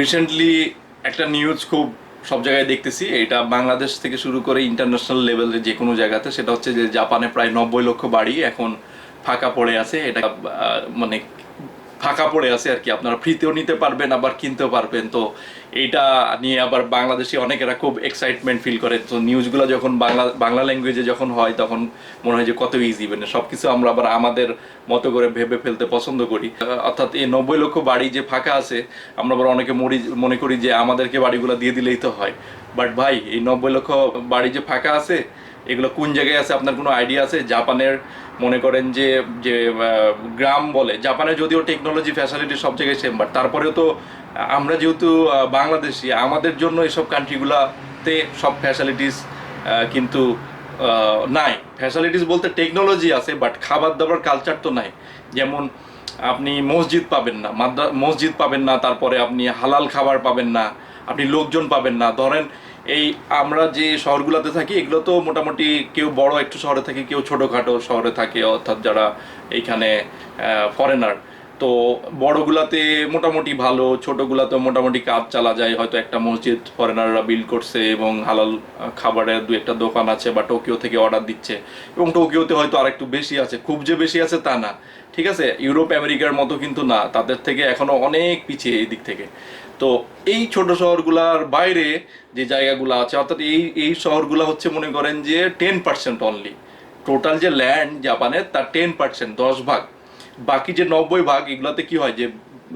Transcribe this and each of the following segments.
Recently একটা news খুব সব জায়গায় দেখতেছি, এটা বাংলাদেশ থেকে শুরু করে ইন্টারন্যাশনাল লেভেলে যে কোনো জায়গাতে, সেটা হচ্ছে যে জাপানে প্রায় নব্বই লক্ষ বাড়ি এখন ফাঁকা পড়ে আছে। এটা মানে ফাঁকা পড়ে আছে আর কি। আপনারা ফ্রিতেও নিতে পারবেন, আবার কিনতেও পারবেন। তো এইটা নিয়ে আবার বাংলাদেশি অনেকেরা খুব এক্সাইটমেন্ট ফিল করে। তো নিউজগুলো যখন বাংলা বাংলা ল্যাঙ্গুয়েজে যখন হয়, তখন মনে হয় যে কত ইজি মানে সব কিছু আমরা আবার আমাদের মতো করে ভেবে ফেলতে পছন্দ করি। অর্থাৎ এই নব্বই লক্ষ বাড়ি যে ফাঁকা আছে, আমরা আবার অনেকে মরি, মনে করি যে আমাদেরকে বাড়িগুলো দিয়ে দিলেই তো হয়। বাট ভাই, এই নব্বই লক্ষ বাড়ি যে ফাঁকা আছে, এগুলো কোন জায়গায় আছে আপনার কোনো আইডিয়া আছে? জাপানের মনে করেন যে যে গ্রাম বলে, জাপানে যদিও টেকনোলজি ফ্যাসিলিটি সব জায়গায় সেম বাট তারপরেও তো, আমরা যেহেতু বাংলাদেশি, আমাদের জন্য এসব কান্ট্রিগুলাতে সব ফ্যাসিলিটিস কিন্তু নাই। ফ্যাসিলিটিস বলতে টেকনোলজি আছে বাট খাবার দাবার কালচার তো নাই। যেমন, আপনি মসজিদ পাবেন না মসজিদ পাবেন না, তারপরে আপনি হালাল খাবার পাবেন না, আপনি লোকজন পাবেন না। ধরেন এই আমরা যে শহরগুলোতে থাকি, এগুলো তো মোটামুটি কেউ বড় একটু শহরে থাকে, কেউ ছোটোখাটো শহরে থাকে, অর্থাৎ যারা এইখানে ফরেনার তো বড়গুলাতে মোটামুটি ভালো ছোটগুলাতে মোটামুটি কাজ চালা যায়। হয়তো একটা মসজিদ ফরেনাররা বিল্ড করছে এবং হালাল খাবারের দু একটা দোকান আছে বা টোকিও থেকে অর্ডার দিচ্ছে। এবং টোকিওতে হয়তো আর একটু বেশি আছে। খুব যে বেশি আছে তা না। ঠিক আছে? ইউরোপ, আমেরিকার মতো কিন্তু না। তাদের থেকে এখনও অনেক পিছিয়ে এই দিক থেকে। তো এই ছোট শহরগুলার বাইরে যে জায়গাগুলো আছে, অর্থাৎ এই এই শহরগুলো হচ্ছে মনে করেন যে টেন পার্সেন্ট অনলি টোটাল যে ল্যান্ড জাপানের তার টেন পার্সেন্ট দশ ভাগ। বাকি যে নব্বই ভাগ, এগুলাতে কি হয় যে,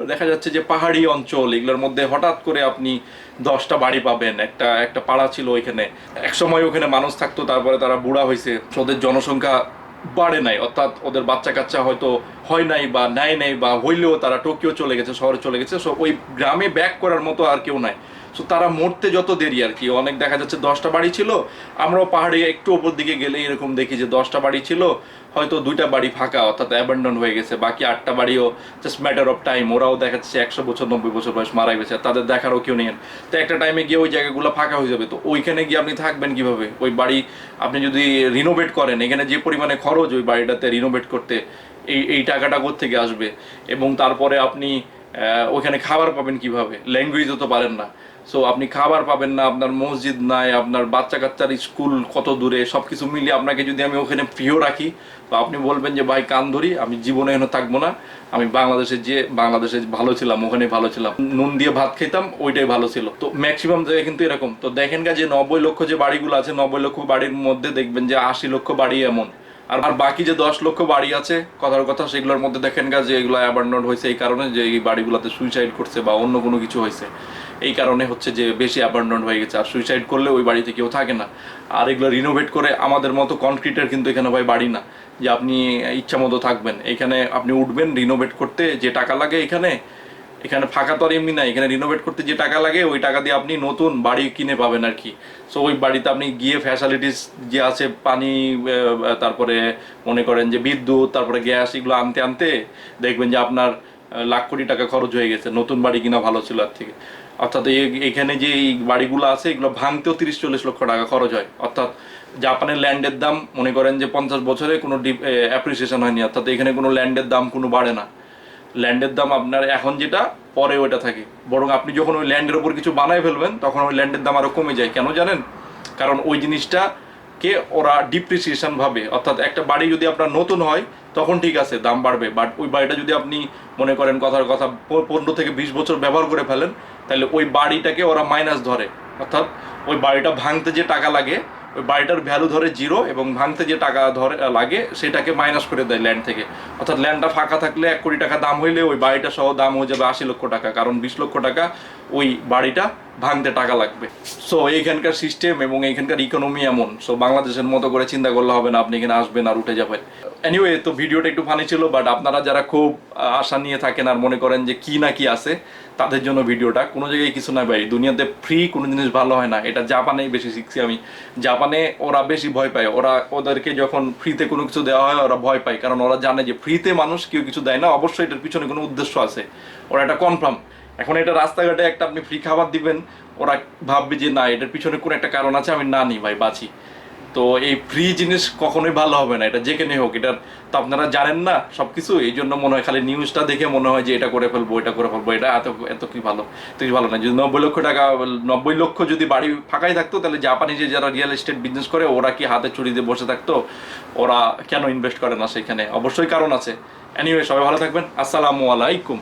দেখা যাচ্ছে যে পাহাড়ি অঞ্চল, এগুলোর মধ্যে হঠাৎ করে আপনি দশটা বাড়ি পাবেন, একটা একটা পাড়া ছিল ওইখানে। একসময় ওখানে মানুষ থাকতো, তারপরে তারা বুড়া হয়েছে ওদের জনসংখ্যা বাড়ে নাই, অর্থাৎ ওদের বাচ্চা কাচ্চা হয়তো হয় নাই বা নেয় নাই বা হইলেও তারা টোকিও চলে গেছে, শহরে চলে গেছে সো ওই গ্রামে ব্যাক করার মতো আর কেউ নাই। সো তারা মরতে যত দেরি আর কি, অনেক দেখা যাচ্ছে দশটা বাড়ি ছিল, আমরাও পাহাড়ে একটু ওপর দিকে গেলে এরকম দেখি যে দশটা বাড়ি ছিল, হয়তো দুইটা বাড়ি ফাঁকা, অর্থাৎ অ্যাবান্ডন হয়ে গেছে, বাকি আটটা বাড়িও জাস্ট ম্যাটার অফ টাইম ওরাও দেখা যাচ্ছে একশো বছর, নব্বই বছর বয়স মারা গেছে তাদের দেখারও কেউ নেই। তো একটা টাইমে গিয়ে ওই জায়গাগুলো ফাঁকা হয়ে যাবে, তো ওইখানে গিয়ে আপনি থাকবেন কীভাবে? ওই বাড়ি আপনি যদি রিনোভেট করেন, এখানে যে পরিমাণে খরচ, ওই বাড়িটাতে রিনোভেট করতে এই এই টাকাটা থেকে আসবে? এবং তারপরে আপনি ওখানে খাবার পাবেন কীভাবে? ল্যাঙ্গুয়েজও তো পারেন না। সো আপনি খাবার পাবেন না, আপনার মসজিদ নাই, আপনার বাচ্চা কাচ্চার স্কুল কত দূরে সব কিছু মিলিয়ে আপনাকে যদি আমি ওখানে প্রিয় রাখি, তো আপনি বলবেন যে, ভাই, কান ধরি, আমি জীবনে এখানে থাকব না। আমি বাংলাদেশে যে, বাংলাদেশে ভালো ছিলাম, ওখানে ভালো ছিলাম। নুন দিয়ে ভাত খেতাম, ওইটাই ভালো ছিল। তো ম্যাক্সিমাম জায়গায় কিন্তু এরকম। তো দেখেন গা যে, নব্বই লক্ষ যে বাড়িগুলো আছে, নব্বই লক্ষ বাড়ির মধ্যে দেখবেন যে, আশি লক্ষ বাড়ি এমন। আর বাকি যে দশ লক্ষ বাড়ি আছে, কথার কথা সেগুলোর মধ্যে দেখেন গা যে এগুলো অ্যাবান্ডন হয়েছে, এই কারণে যে এই বাড়িগুলোতে সুইসাইড করছে বা অন্য কোনো কিছু হয়েছে। এই কারণে হচ্ছে যে বেশি অ্যাবান্ডন হয়ে গেছে। আর সুইসাইড করলে ওই বাড়িতে কেউ থাকে না। আর এগুলো রিনোভেট করে আমাদের মতো কনক্রিটের কিন্তু এখানে ভাই বাড়ি না। যে আপনি ইচ্ছা মতো থাকবেন। এখানে আপনি উঠবেন রিনোভেট করতে যে টাকা লাগে এখানে এখানে ফাঁকা তো আর এমনি নাই, এখানে রিনোভেট করতে যে টাকা লাগে, ওই টাকা দিয়ে আপনি নতুন বাড়ি কিনে পাবেন আর কি। সো ওই বাড়িতে আপনি গিয়ে ফ্যাসিলিটিস যে আছে, পানি তারপরে মনে করেন যে বিদ্যুৎ, তারপরে গ্যাস, এগুলো আনতে আনতে দেখবেন যে আপনার লাখ কোটি টাকা খরচ হয়ে গেছে, নতুন বাড়ি কিনা ভালো ছিল আর থেকে। অর্থাৎ এখানে যে এই বাড়িগুলো আছে, এগুলো ভাঙতেও তিরিশ চল্লিশ লক্ষ টাকা খরচ হয়। অর্থাৎ জাপানের ল্যান্ডের দাম মনে করেন যে পঞ্চাশ বছরে কোনো ডিপ অ্যাপ্রিসিয়েশন হয়নি। অর্থাৎ এখানে কোনো ল্যান্ডের দাম কোনো বাড়ে না। ল্যান্ডের দাম আপনার এখন যেটা, পরে ওইটা থাকে। বরং আপনি যখন ওই ল্যান্ডের ওপর কিছু বানায় ফেলবেন, তখন ওই ল্যান্ডের দাম আরও কমে যায়। কেন জানেন? কারণ ওই জিনিসটা কে ওরা ডিপ্রিসিয়েশন ভাবে। অর্থাৎ একটা বাড়ি যদি আপনার নতুন হয়, তখন ঠিক আছে, দাম বাড়বে। বাট ওই বাড়িটা যদি আপনি মনে করেন কথার কথা পনেরো থেকে বিশ বছর ব্যবহার করে ফেলেন, তাহলে ওই বাড়িটাকে ওরা মাইনাস ধরে। অর্থাৎ ওই বাড়িটা ভাঙতে যে টাকা লাগে বাড়িটার ভ্যালু ধরে জিরো এবং ভাঙতে যে টাকা ধরে লাগে, সেটাকে মাইনাস করে দেয় ল্যান্ড থেকে। অর্থাৎ ল্যান্ডটা ফাঁকা থাকলে এক কোটি টাকা দাম হইলে ওই বাড়িটা সহ দাম হয়ে যাবে আশি লক্ষ টাকা। কারণ বিশ লক্ষ টাকা ওই বাড়িটা ভাঙতে টাকা লাগবে। সো এইখানকার সিস্টেম এবং এইখানকার ইকোনমি এমন। সো বাংলাদেশের মতো করে চিন্তা করলে হবে না, আপনি এখানে আসবেন আর উঠে যাবেন। এনিওয়ে তো ভিডিওটা একটু ফানি ছিল বাট আপনারা যারা খুব আশা নিয়ে থাকেন আর মনে করেন যে কি না কি আছে, তাদের জন্য ভিডিওটা কোনো জায়গায় কিছু না ভাই। দুনিয়াতে ফ্রি কোনো জিনিস ভালো হয় না। এটা জাপানেই বেশি শিখছি আমি। জাপানে ওরা বেশি ভয় পায়। ওরা ওদেরকে যখন ফ্রিতে কোনো কিছু দেওয়া হয়, ওরা ভয় পায়। কারণ ওরা জানে যে ফ্রিতে মানুষ কেউ কিছু দেয় না। অবশ্যই এটার পিছনে কোনো উদ্দেশ্য আছে। ওরা এটা কনফার্ম এখন এটা রাস্তাঘাটে একটা আপনি ফ্রি খাবার দিবেন, ওরা ভাববে যে না, এটার পিছনে কোনো একটা কারণ আছে, আমি না নিই ভাই, বাঁচি। তো এই ফ্রি জিনিস কখনোই ভালো হবে না, এটা যে যেখানে হোক এটার তো আপনারা জানেন না সবকিছু, এই জন্য মনে হয় খালি নিউজটা দেখে মনে হয় যে এটা করে ফেলব, এটা করে ফেলব, এটা এত এত কি ভালো তো কি ভালো না, যদি নব্বই লক্ষ টাকা, নব্বই লক্ষ যদি বাড়ি ফাঁকাই থাকতো, তাহলে জাপানি যে যারা রিয়েল এস্টেট বিজনেস করে, ওরা কি হাতে চুরি দিয়ে বসে থাকতো? ওরা কেন ইনভেস্ট করে না সেখানে? অবশ্যই কারণ আছে। এনিওয়ে সবাই ভালো থাকবেন। আসসালামু আলাইকুম।